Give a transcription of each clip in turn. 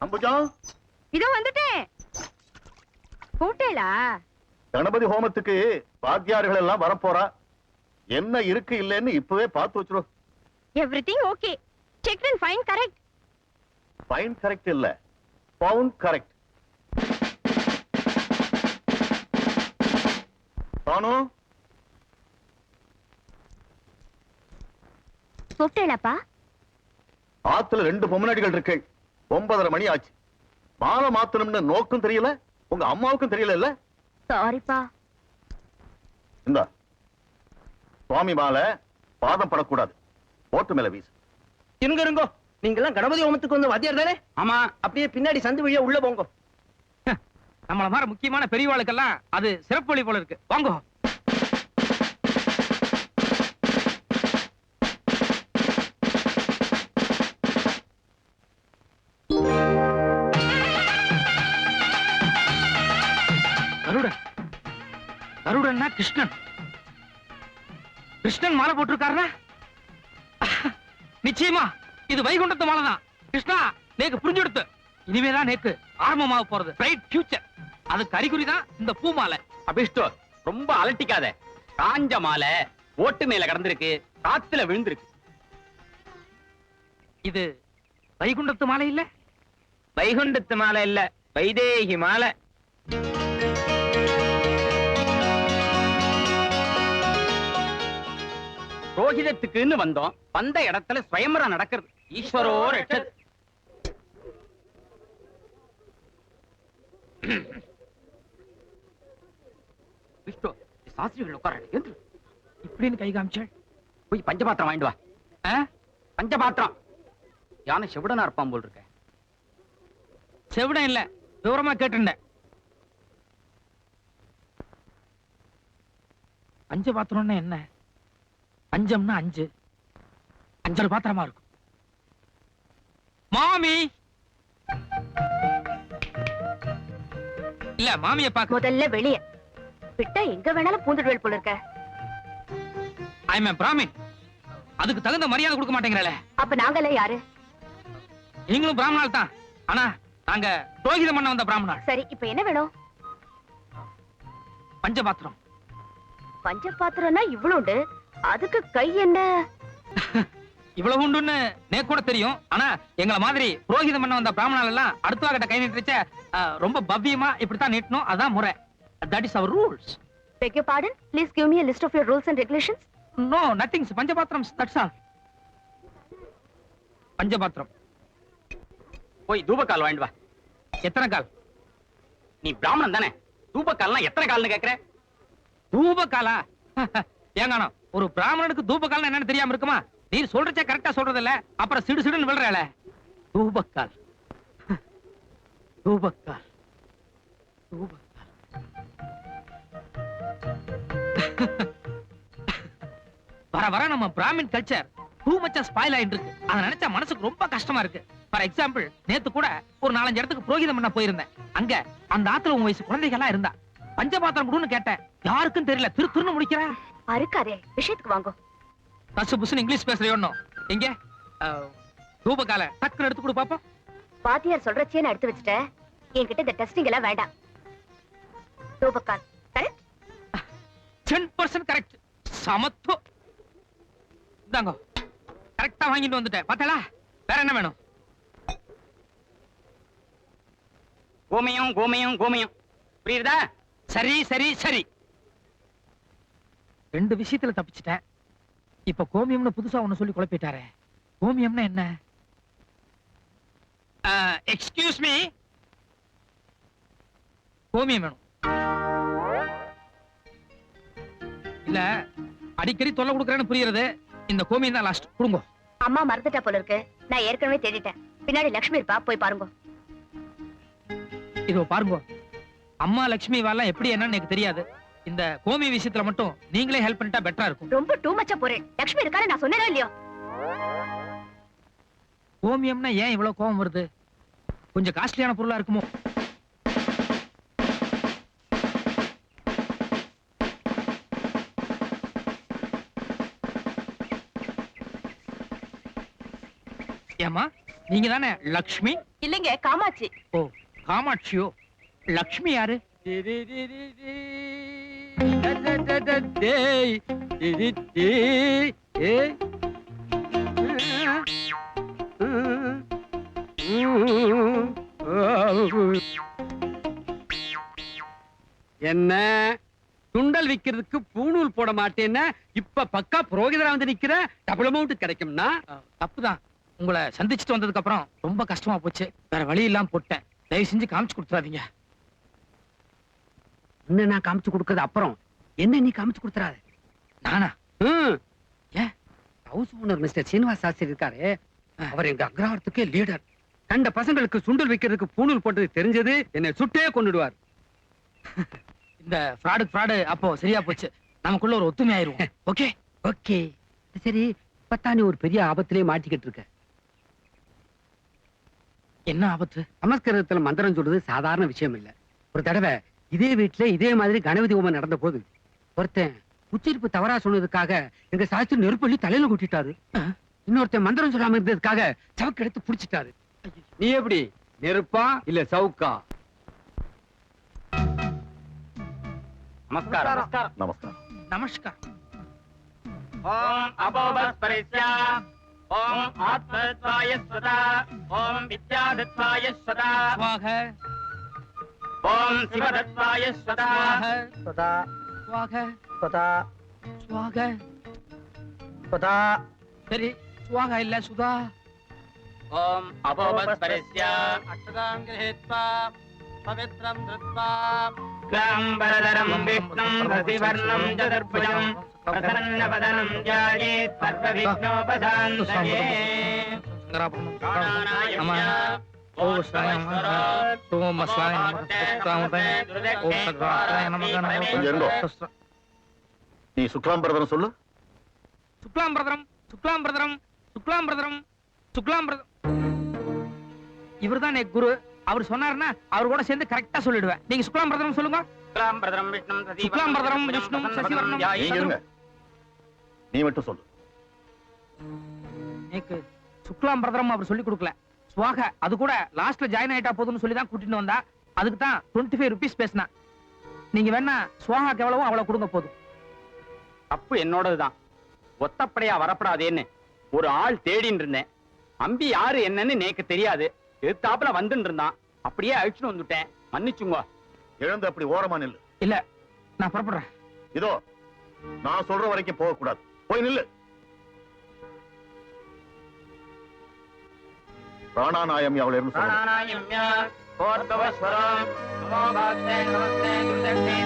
அம்புஜா? இதோ வந்துட்டேன் கூட்டேலா கணபதி ஹோமத்துக்கு வாத்தியார்கள் எல்லாம் வரப்போறா. என்ன இருக்கு இல்லைன்னு இப்பவே பார்த்து வச்சிரும் everything okay check and fine correct fine correct இல்ல. பவுண்ட் கரெக்ட் தானு கூப்பிட்டேலாப்பா ஆத்துல ரெண்டு பொம்மநாடிகள் இருக்கு. ஒன்பதரை மணி ஆச்சு. மாலை மாத்தணும்னு நோக்கும் தெரியல உங்க அம்மாவுக்கும் தெரியல இல்ல சாரிப்பா. இந்த சுவாமி மாலை பாதம் படக்கூடாது. ஓட்டு மேல வீசு. இருங்க இருங்கோ. நீங்க எல்லாம் கணபதி ஹோமத்துக்கு வந்து வாத்தியார் தானே? ஆமா. அப்படியே பின்னாடி சந்து வழியா உள்ள போங்க. நம்மள மாதிரி முக்கியமான பெரியவாளுக்கெல்லாம் அது சிறப்பு வழி போல இருக்கு. வாங்கோ. கருடன். கருடன்னா கிருஷ்ணன். கிருஷ்ணன் மாலை போட்டிருக்காருனா நிச்சயமா இது வைகுண்டத்து மாலை தான் கிருஷ்ணா நேக்கு புரிஞ்செடுத்து. இனிமேதான் நேக்கு ஆரம்பமாக போறது. பிரைட் ஃபியூச்சர் அதுக்கு அறிகுறி தான் இந்த பூ மாலை. அபிஷ்டு ரொம்ப அலட்டிக்காத. காஞ்ச மாலை ஓட்டு மேல கடந்திருக்கு காத்துல விழுந்திருக்கு. இது வைகுண்டத்து மாலை இல்ல? வைகுண்டத்து மாலை இல்ல வைதேகி மாலை. ரோஹிதத்துக்குன்னு வந்தோம். வந்த இடத்துல ஸ்வயம்பரம் நடக்கிறது. ஈஸ்வரோ ரட்சத் விஷ்ணு சாஸ்திரிகள் உட்கார இப்படின்னு கை காமிச்சாள். போய் பஞ்சபாத்திரம் வாங்கிட்டு வா? பஞ்சபாத்திரம். யானை செவிடனா இருப்பான் போல் இருக்க. செவிடம் இல்ல. விவரமா கேட்டுண்டேன் அஞ்சு பாத்திரம்னா என்ன? அஞ்சம்னா அஞ்சு. அஞ்சல் பாத்திரமா இருக்கும். மாமி! இல்ல மாமிய பாக்க முதல்ல வெளிய. விட்டா எங்க வேணாலும் பூந்துடுவேல் போல இருக்க. ஐ பிராமின் அதுக்கு தகுந்த மரியாதை கொடுக்க மாட்டேங்கிறல அப்ப நாங்கெல்லாம் யாரு? நீங்களும் பிராமணால் தான். ஆனா நாங்க புரோகிதம் பண்ண வந்த பிராமணாள் சரி இப்ப என்ன வேணும்? பஞ்சபாத்திரம். பஞ்ச பாத்திரம்னா இவ்வளோண்டு அதுக்கு கை என்ன? இவ்வளவு உண்டுன்னு நே கூட தெரியும். ஆனா எங்களை மாதிரி புரோகிதம் பண்ண வந்த பிராமணால் எல்லாம் அடுத்த கிட்ட கை நீட்டுச்ச ரொம்ப பவ்யமா இப்படித்தான் நீட்டணும். அதான் முறை. That is our rules beg you pardon please give me list of your rules and regulations no nothings பஞ்சபாத்திரம் that's all பஞ்சபாத்திரம் போய் தூபக்கால் வாங்கிட்டு வா. எத்தனை கால்? நீ பிராமணன் தானே? தூபக்கால்னா எத்தனை கால்னு கேக்குற? தூபகாலா ஏங்கானோ ஒரு பிராமணனுக்கு தூபக்கால் என்னன்னு தெரியாம இருக்குமா? நீ சொல்றச்சே கரெக்டா சொல்றது இல்ல அப்புறம் சிடு சிடுன்னு விழுறல தூபக்கால். தூபக்கால். தூபக்கால். வர வர நம்ம Brahmin culture too much spoil ஆயிட்டு இருக்கு அதை நினைச்சா மனசுக்கு ரொம்ப கஷ்டமா இருக்கு. ஃபார் எக்ஸாம்பிள் நேத்து கூட ஒரு நாலஞ்சு இடத்துக்கு புரோகிதம் பண்ண போயிருந்தேன். அங்க அந்த ஆத்துல உன் வயசு குழந்தைகளா இருந்தா. பஞ்சபாத்திரம் கொடுன்னு கேட்டேன். யாருக்கும் தெரியல. திரு திருன்னு முடிக்கிறேன். அறுக்காதே விஷயத்துக்கு வாங்கோ. பசு புசுன்னு இங்கிலீஷ் பேசுறியோன்னு எங்க? அஹ், தூபகால டக்குன்னு எடுத்து கொடு பாப்போம். வாத்தியார் சொல்றச்சே நான் எடுத்து வச்சுட்டேன். என்கிட்ட இந்த டெஸ்டிங் எல்லாம் வேண்டாம். தூபக்கால் கரெக்ட் டென் பர்சன்ட் கரெக்ட் சமத்து இந்தாங்க. கரெக்டா வாங்கிட்டு வந்துட்டேன். பார்த்தலா வேற என்ன வேணும்? கோமயம் கோமயம் கோமயம். புரியுதா? சரி சரி சரி. ரெண்டு விஷயத்துல தப்பிச்சிட்டேன். இப்ப கோமியம்னு புதுசா ஒண்ணு சொல்லி குழப்பிட்டாரே. கோமியம்னா என்ன? எக்ஸ்கியூஸ் மீ கோமியம் வேணும். இல்ல அடிக்கடி தொல்லை கொடுக்குறேன்னு புரியுறது இந்த கோமியம் தான் லாஸ்ட் கொடுங்க. அம்மா மறந்துட்டா போல இருக்கு. நான் ஏற்கனவே தேடிட்டேன். பின்னாடி லக்ஷ்மி இருப்பா போய் பாருங்க. இதோ பாருங்க. அம்மா லட்சுமி வாலாம் எப்படி என்னன்னு எனக்கு தெரியாது. இந்த கோமி விஷயத்துல மட்டும் நீங்களே ஹெல்ப் பண்ணிட்டா பெட்டரா இருக்கும். ரொம்ப டூ மச்சா போறேன். லக்ஷ்மி இருக்கான்னு நான் சொன்னேனோ இல்லையோ? கோமியம்னா ஏன் இவ்வளவு கோவம் வருது? கொஞ்சம் காஸ்ட்லியான பொருளா இருக்குமோ? ஏமா நீங்க தானே லக்ஷ்மி? இல்லைங்க காமாட்சி. ஓ காமாட்சியோ? லக்ஷ்மி யாரு? என்ன சுண்டல் விக்கிறதுக்கு பூணூல் போட மாட்டேன்னா இப்ப பக்கா புரோகிதரா வந்து நிக்கிற டபுள் அமௌண்ட் கிடைக்கும்னா தப்புதான் உங்களை சந்திச்சுட்டு வந்ததுக்கு அப்புறம் ரொம்ப கஷ்டமா போச்சு வேற வழி இல்லாம போட்டேன் தயவு செஞ்சு காமிச்சு கொடுத்துறாதீங்க என்ன நான் காமிச்சு கொடுக்கறது அப்புறம் என்ன நீ காமிச்சு கொடுத்துறாத? நானா? ஏன் house owner mister Srinivas Sastri இருக்காரு. அவர் எங்க அக்ரஹாரத்துக்கே லீடர் கண்ட பசங்களுக்கு சுண்டல் வைக்கிறதுக்கு பூணூல் போட்டது தெரிஞ்சது. என்னை சுட்டே கொண்டுடுவார் இந்த ஃப்ராடு ஃப்ராடு அப்போ சரியா போச்சு. நமக்குள்ள ஒரு ஒத்துமை ஆயிருவோம் ஓகே ஓகே சரி இப்பத்தான் ஒரு பெரிய ஆபத்திலே மாட்டிக்கிட்டு இருக்க. என்ன ஆபத்து? சமஸ்கிருதத்துல மந்திரம் சொல்றது சாதாரண விஷயம் இல்ல. ஒரு தடவை இதே வீட்டுல இதே மாதிரி கணபதி ஹோமம் நடந்த போது ஒருத்தன் உச்சரிப்பு தவறா சொன்னதுக்காக எங்க சாஸ்திரி நெருப்பள்ளி தலையில கொட்டிட்டாரு. இன்னொருத்தன் மந்திரம் சொல்லாம இருந்ததுக்காக சவக்கு எடுத்து புடிச்சிட்டாரு. நீ எப்படி? நெருப்பா இல்ல சவுக்கா? நமஸ்காரம். நமஸ்காரம். நமஸ்கார் ஓம் அபோபஸ்பரிஸ்ய ஓம் ஆத்மத்வாய ஸ்வதா. ஓம் வித்யாதத்வாய ஸ்வதா. ஓம் சிவதத்வாய ஸ்வதா. சதா சுவாக சுதா சுவாக சுதா சரி சுவாக இல்ல சுதா ஓம் அபோபஸ்பரஸ்யா அஷ்டதாங்க ஹேத்வா பவித்ரம் திருத்வா க்லாம்பரதரம் விஷ்ணும் ரதிவர்ணம் சதுர்புஜம் பிரசன்னபதனம் ஜாயேத் பர்வவிக்னோபசாந்தயே காணானாயுஷ்யா ஓம் சாயம் ஓம் சாயம் நீ சுக்லாம் பிரதரம் சொல்லு சுக்லாம் பிரதரம் சுக்லாம் பிரதரம் சுக்லாம் பிரதரம் சுக்லாம் பிரதரம் இவர் தான் என் குரு. அவர் சொன்னாருன்னா அவர் கூட சேர்ந்து கரெக்டா சொல்லிடுவேன். நீங்க சுக்லாம் பிரதரம் சொல்லுங்க சுக்லாம் பிரதரம் விஷ்ணு சுக்லாம் நீ மட்டும் சொல்லு. எனக்கு சுக்லாம் பிரதரம் அவர் சொல்லிக் கொடுக்கல. சுவாக அது கூட லாஸ்ட்ல ஜாயின் ஆயிட்டா போதும்னு சொல்லி தான் கூட்டிட்டு வந்தா. அதுக்கு தான் டுவெண்ட்டி ஃபைவ் ருபீஸ் பேசினா. நீங்க வேணா சுவாகாக்கு எவ்வளவோ அவ்வளவு கொடுங்க போதும். தப்பு என்னோடதுதான் ஒத்தப்படையா வரப்படாதேன்னு ஒரு ஆள் தேடின்னு இருந்தேன். அம்பி யாரு என்னன்னு நேக்கு தெரியாது. எதிர்த்தாப்புல வந்துட்டு இருந்தான். அப்படியே அழிச்சுட்டு வந்துட்டேன். மன்னிச்சுங்க. எழுந்து அப்படி ஓரமா நில்லு. இல்ல நான் புறப்படுறேன். இதோ நான் சொல்ற வரைக்கும் போக கூடாது போய் நில்லு. ಪ್ರಾಣಾನಾಯಮ್ಯಾವಳೆರಡು ಪ್ರಾಣಾನಾಯಮ್ಯ ಕೋರ್ಕವ ಸ್ವರ ನಮೋ ಭಾಗ್ಯೆ ನಮಸ್ತೆ ಗುರುದಕ್ಷೆ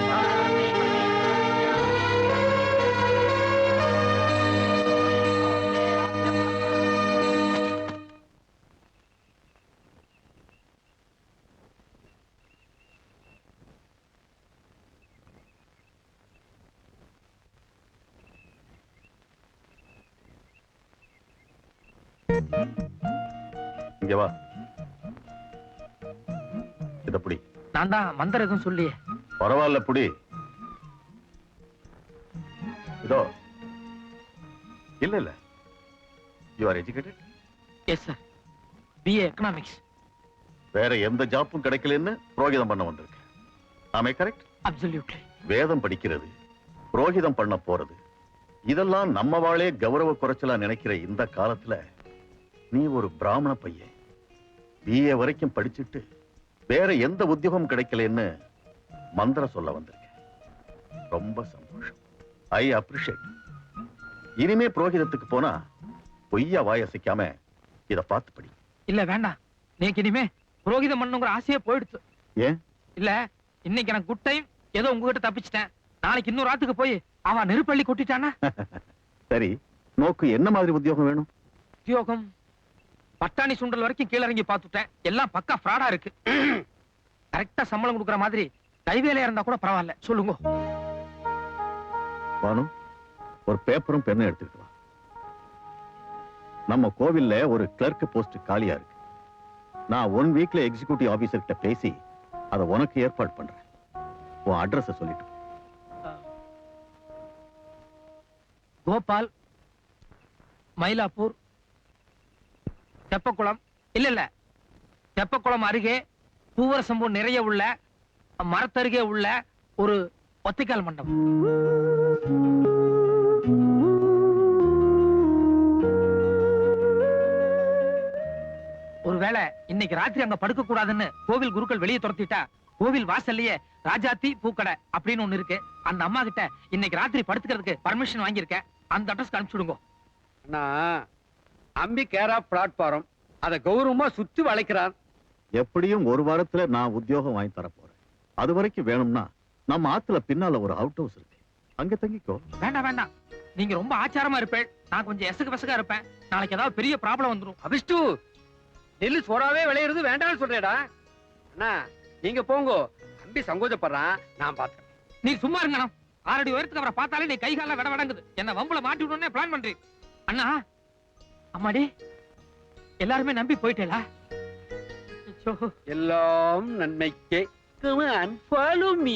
Thank you. இங்க வா. இத புடி. நான் தான் மந்திரம் எதுவும் சொல்லி. பரவாயில்ல புடி. இதோ. இல்ல இல்ல. You are educated yes sir BA economics வேற எந்த ஜாப்பும் கிடைக்கலன்னு புரோகிதம் பண்ண வந்திருக்கேன் ஆமே கரெக்ட் அப்சல்யூட்லி வேதம் படிக்கிறது புரோகிதம் பண்ண போறது. இதெல்லாம் நம்ம வாளே கௌரவ குறைச்சலா நினைக்கிற இந்த காலத்துல நீ ஒரு பிராமண பையன். பிஏ வரைக்கும் படிச்சுட்டு வேற எந்த உத்தியோகம் கிடைக்கலன்னு மந்திரம் சொல்ல வந்திருக்கேன். ரொம்ப சந்தோஷம். ஐ அப்ரிஷியேட் இனிமே புரோகிதத்துக்கு போனா பொய்யா வாயசிக்காம இத பார்த்து படி. இல்ல வேண்டாம். நேக்கு இனிமே புரோகிதம் பண்ணுங்கிற ஆசையே போயிடுச்சு. ஏன்? இல்ல இன்னைக்கு எனக்கு குட் டைம் ஏதோ உங்ககிட்ட தப்பிச்சிட்டேன். நாளைக்கு இன்னொரு ஆத்துக்கு போய் அவ நெருப்பள்ளி கொட்டிட்டானா? சரி நோக்கு என்ன மாதிரி உத்தியோகம் வேணும்? உத்தியோகம் பட்டாணி சுண்டல் வரைக்கும் கீழ இறங்கி பார்த்துட்டேன். எல்லாம் பக்கா ஃப்ராடா இருக்கு. கரெக்டா சம்பளம் கொடுக்குற மாதிரி கைவேலையா இருந்தா கூட பரவாயில்ல. சொல்லுங்க. பானு ஒரு பேப்பரும் பெண்ணும் எடுத்துக்கிட்டு நம்ம கோவில்ல ஒரு கிளர்க் போஸ்ட் காலியா இருக்கு. நான் ஒன் வீக்ல எக்ஸிகியூட்டிவ் ஆபீசர் கிட்ட பேசி அதை உனக்கு ஏற்பாடு பண்றேன். உன் அட்ரஸ் சொல்லிட்டு. கோபால் மயிலாப்பூர் தெப்பக்குளம். இல்ல இல்ல. தெப்பக்குளம் அருகே பூவரசம்பூ நிறைய உள்ள மரத்தருகே உள்ள ஒரு ஒத்திக்கால் மண்டபம். ஒருவேளை இன்னைக்கு ராத்திரி அங்க படுக்க கூடாதுன்னு கோவில் குருக்கள் வெளியே துரத்திட்டா கோவில் வாசல்லையே ராஜாத்தி பூக்கடை அப்படின்னு ஒண்ணு இருக்கு. அந்த அம்மா கிட்ட இன்னைக்கு ராத்திரி படுத்துக்கிறதுக்கு பர்மிஷன் வாங்கியிருக்கேன். அந்த அட்ரஸ் அனுப்பிச்சுடுங்க அம்பி கேரா பிளாட்பாரம் அதை கௌரவமா சுத்தி வளைக்கிறான். எப்படியும் ஒரு வாரத்துல நான் உத்தியோகம் வாங்கி தர போறேன். அது வரைக்கும் வேணும்னா நம்ம ஆத்துல பின்னால ஒரு அவுட் ஹவுஸ் இருக்கு. அங்க தங்கிக்கோ. வேண்டாம் வேண்டாம். நீங்க ரொம்ப ஆச்சாரமா இருப்பேன். நான் கொஞ்சம் எசகு பசகா இருப்பேன். நாளைக்கு ஏதாவது பெரிய ப்ராப்ளம் வந்துரும். அபிஷ்டு நெல்லு சோறாவே விளையிறது வேண்டாம்னு சொல்றேடா. அண்ணா நீங்க போங்கோ. அம்பி சங்கோஜப்படுறான். நான் பார்த்தேன் நீ சும்மா இருங்கண்ணா. ஆறடி உயரத்துக்கு அவரை பார்த்தாலே நீ கை கால விட விடங்குது. என்ன வம்புல மாட்டி விடணும்னே பிளான் பண்றீ அண்ணா அம்மாடி எல்லாருமே நம்பி போயிட்டேலா? எல்லாம் நன்மைக்கே. Follow me